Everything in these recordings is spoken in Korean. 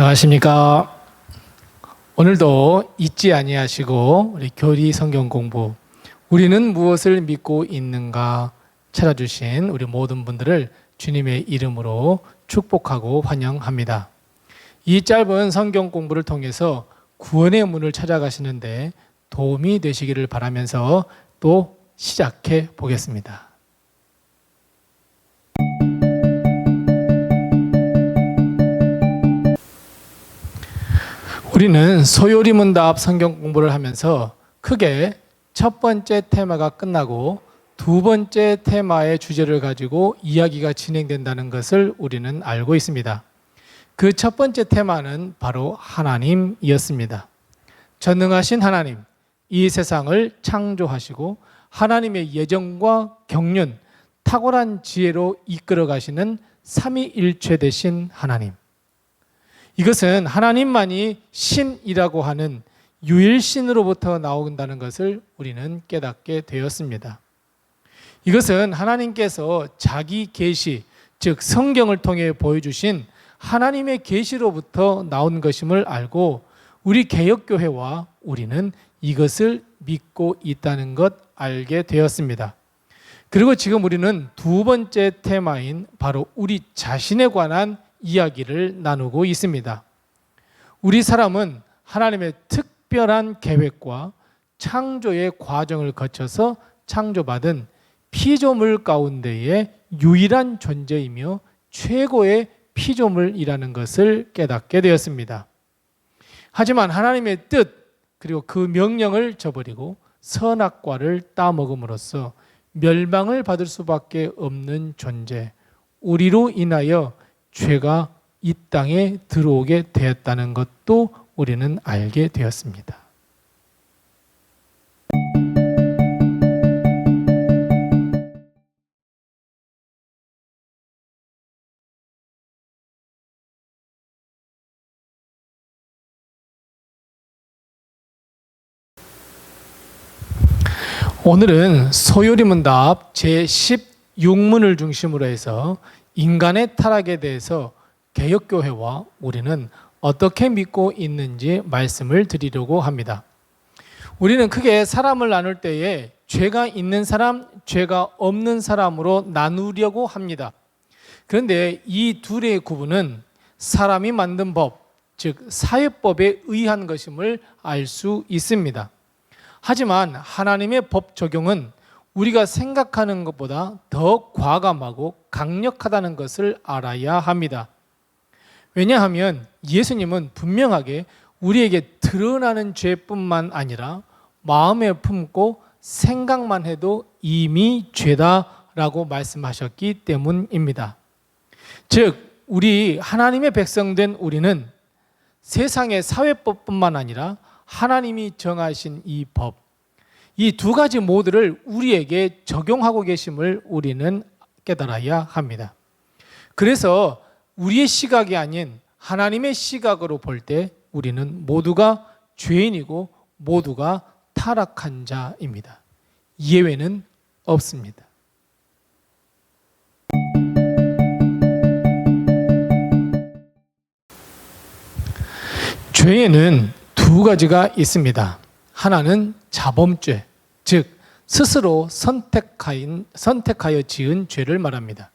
안녕하십니까. 오늘도 잊지 아니하시고 우리 교리 성경 공부 우리는 무엇을 믿고 있는가 찾아주신 우리 모든 분들을 주님의 이름으로 축복하고 환영합니다. 이 짧은 성경 공부를 통해서 구원의 문을 찾아가시는데 도움이 되시기를 바라면서 또 시작해 보겠습니다. 우리는 소요리 문답 성경 공부를 하면서 크게 첫 번째 테마가 끝나고 두 번째 테마의 주제를 가지고 이야기가 진행된다는 것을 우리는 알고 있습니다. 그 첫 번째 테마는 바로 하나님이었습니다. 전능하신 하나님, 이 세상을 창조하시고 하나님의 예정과 경륜, 탁월한 지혜로 이끌어 가시는 삼위일체 되신 하나님. 이것은 하나님만이 신이라고 하는 유일신으로부터 나온다는 것을 우리는 깨닫게 되었습니다. 이것은 하나님께서 자기 계시, 즉 성경을 통해 보여주신 하나님의 계시로부터 나온 것임을 알고 우리 개혁교회와 우리는 이것을 믿고 있다는 것 알게 되었습니다. 그리고 지금 우리는 두 번째 테마인 바로 우리 자신에 관한 이야기를 나누고 있습니다. 우리 사람은 하나님의 특별한 계획과 창조의 과정을 거쳐서 창조받은 피조물 가운데의 유일한 존재이며 최고의 피조물이라는 것을 깨닫게 되었습니다. 하지만 하나님의 뜻 그리고 그 명령을 저버리고 선악과를 따먹음으로써 멸망을 받을 수밖에 없는 존재, 우리로 인하여 죄가 이 땅에 들어오게 되었다는 것도 우리는 알게 되었습니다. 오늘은 소요리 문답 제16문을 중심으로 해서 인간의 타락에 대해서 개혁교회와 우리는 어떻게 믿고 있는지 말씀을 드리려고 합니다. 우리는 크게 사람을 나눌 때에 죄가 있는 사람, 죄가 없는 사람으로 나누려고 합니다. 그런데 이 둘의 구분은 사람이 만든 법, 즉 사회법에 의한 것임을 알 수 있습니다. 하지만 하나님의 법 적용은 우리가 생각하는 것보다 더 과감하고 강력하다는 것을 알아야 합니다. 왜냐하면 예수님은 분명하게 우리에게 드러나는 죄뿐만 아니라 마음에 품고 생각만 해도 이미 죄다라고 말씀하셨기 때문입니다. 즉, 우리 하나님의 백성된 우리는 세상의 사회법뿐만 아니라 하나님이 정하신 이 법, 이 두 가지 모두를 우리에게 적용하고 계심을 우리는 깨달아야 합니다. 그래서 우리의 시각이 아닌 하나님의 시각으로 볼 때 우리는 모두가 죄인이고 모두가 타락한 자입니다. 예외는 없습니다. 죄에는 두 가지가 있습니다. 하나는 자범죄, 즉 스스로 선택하인, 선택하여 지은 죄를 말합니다.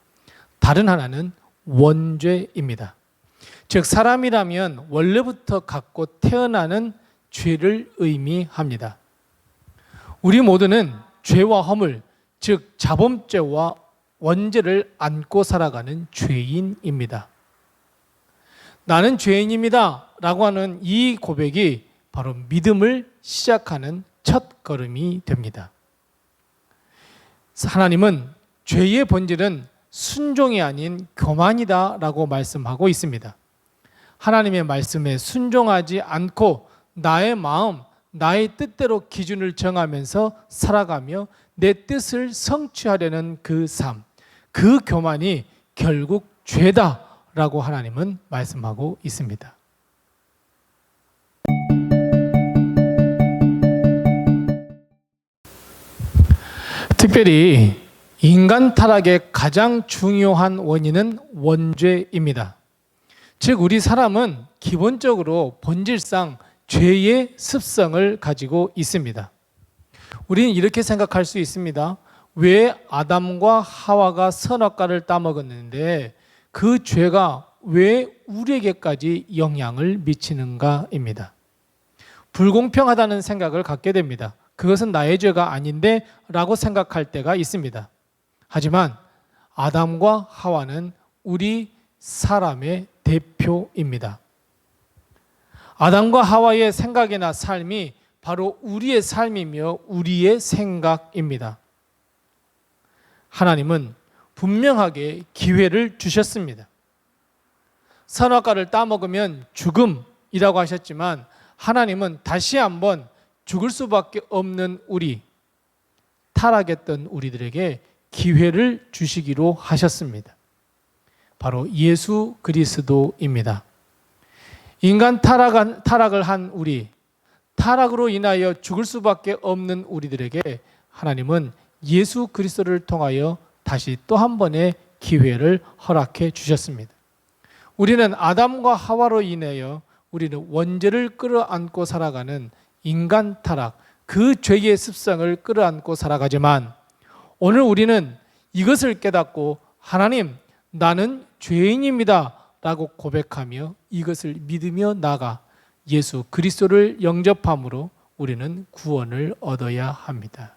다른 하나는 원죄입니다. 즉 사람이라면 원래부터 갖고 태어나는 죄를 의미합니다. 우리 모두는 죄와 허물, 즉 자범죄와 원죄를 안고 살아가는 죄인입니다. 나는 죄인입니다. 라고 하는 이 고백이 바로 믿음을 시작하는 첫 걸음이 됩니다. 하나님은 죄의 본질은 순종이 아닌 교만이다 라고 말씀하고 있습니다. 하나님의 말씀에 순종하지 않고 나의 마음, 나의 뜻대로 기준을 정하면서 살아가며 내 뜻을 성취하려는 그 삶, 그 교만이 결국 죄다라고 하나님은 말씀하고 있습니다. 특별히 인간 타락의 가장 중요한 원인은 원죄입니다. 즉, 우리 사람은 기본적으로 본질상 죄의 습성을 가지고 있습니다. 우리는 이렇게 생각할 수 있습니다. 왜 아담과 하와가 선악과를 따먹었는데 그 죄가 왜 우리에게까지 영향을 미치는가입니다. 불공평하다는 생각을 갖게 됩니다. 그것은 나의 죄가 아닌데 라고 생각할 때가 있습니다. 하지만 아담과 하와는 우리 사람의 대표입니다. 아담과 하와의 생각이나 삶이 바로 우리의 삶이며 우리의 생각입니다. 하나님은 분명하게 기회를 주셨습니다. 선악과를 따먹으면 죽음이라고 하셨지만 하나님은 다시 한번 죽을 수밖에 없는 우리 타락했던 우리들에게 기회를 주시기로 하셨습니다. 바로 예수 그리스도입니다. 인간 타락한, 타락을 한 우리, 타락으로 인하여 죽을 수밖에 없는 우리들에게 하나님은 예수 그리스도를 통하여 다시 또 한 번의 기회를 허락해 주셨습니다. 우리는 아담과 하와로 인하여 우리는 원죄를 끌어안고 살아가는 인간 타락, 그 죄의 습성을 끌어안고 살아가지만 오늘 우리는 이것을 깨닫고 하나님, 나는 죄인입니다. 라고 고백하며 이것을 믿으며 나가 예수 그리스도를 영접함으로 우리는 구원을 얻어야 합니다.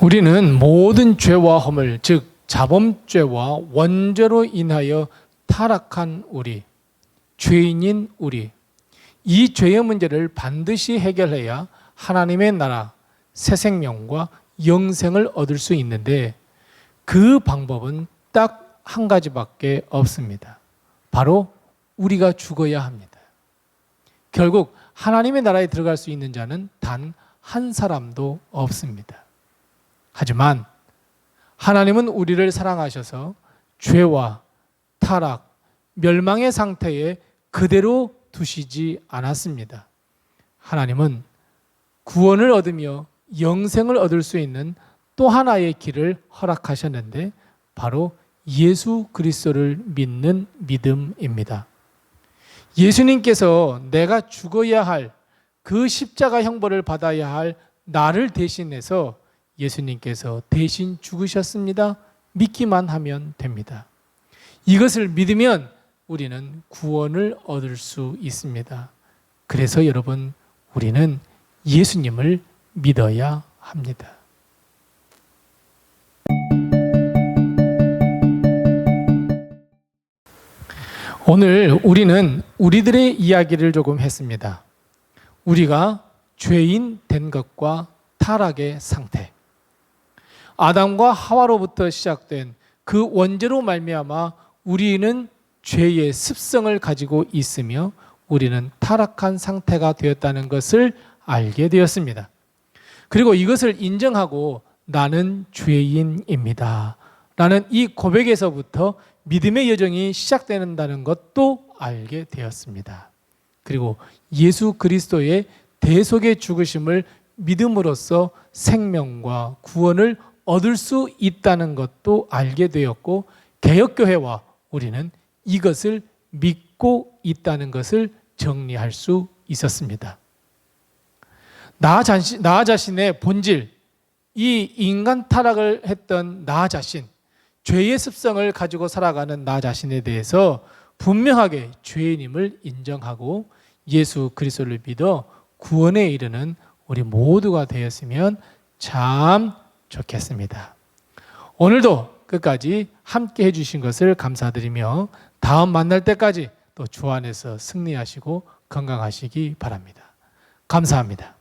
우리는 모든 죄와 허물, 즉 자범죄와 원죄로 인하여 타락한 우리, 죄인인 우리, 이 죄의 문제를 반드시 해결해야 하나님의 나라, 새 생명과 영생을 얻을 수 있는데 그 방법은 딱 한 가지밖에 없습니다. 바로 우리가 죽어야 합니다. 결국 하나님의 나라에 들어갈 수 있는 자는 단 한 사람도 없습니다. 하지만 하나님은 우리를 사랑하셔서 죄와 타락, 멸망의 상태에 그대로 두시지 않았습니다. 하나님은 구원을 얻으며 영생을 얻을 수 있는 또 하나의 길을 허락하셨는데 바로 예수 그리스도를 믿는 믿음입니다. 예수님께서 내가 죽어야 할 그 십자가 형벌을 받아야 할 나를 대신해서 예수님께서 대신 죽으셨습니다. 믿기만 하면 됩니다. 이것을 믿으면 우리는 구원을 얻을 수 있습니다. 그래서 여러분, 우리는 예수님을 믿어야 합니다. 오늘 우리는 우리들의 이야기를 조금 했습니다. 우리가 죄인 된 것과 타락의 상태. 아담과 하와로부터 시작된 그 원죄로 말미암아 우리는 죄의 습성을 가지고 있으며 우리는 타락한 상태가 되었다는 것을 알게 되었습니다. 그리고 이것을 인정하고 나는 죄인입니다. 라는 이 고백에서부터 믿음의 여정이 시작된다는 것도 알게 되었습니다. 그리고 예수 그리스도의 대속의 죽으심을 믿음으로써 생명과 구원을 얻을 수 있다는 것도 알게 되었고 개혁교회와 우리는 이것을 믿고 있다는 것을 정리할 수 있었습니다. 나 자신, 나 자신의 본질, 이 인간 타락을 했던 나 자신, 죄의 습성을 가지고 살아가는 나 자신에 대해서 분명하게 죄인임을 인정하고 예수 그리스도를 믿어 구원에 이르는 우리 모두가 되었으면 참 좋겠습니다. 오늘도 끝까지 함께 해주신 것을 감사드리며 다음 만날 때까지 또 주 안에서 승리하시고 건강하시기 바랍니다. 감사합니다.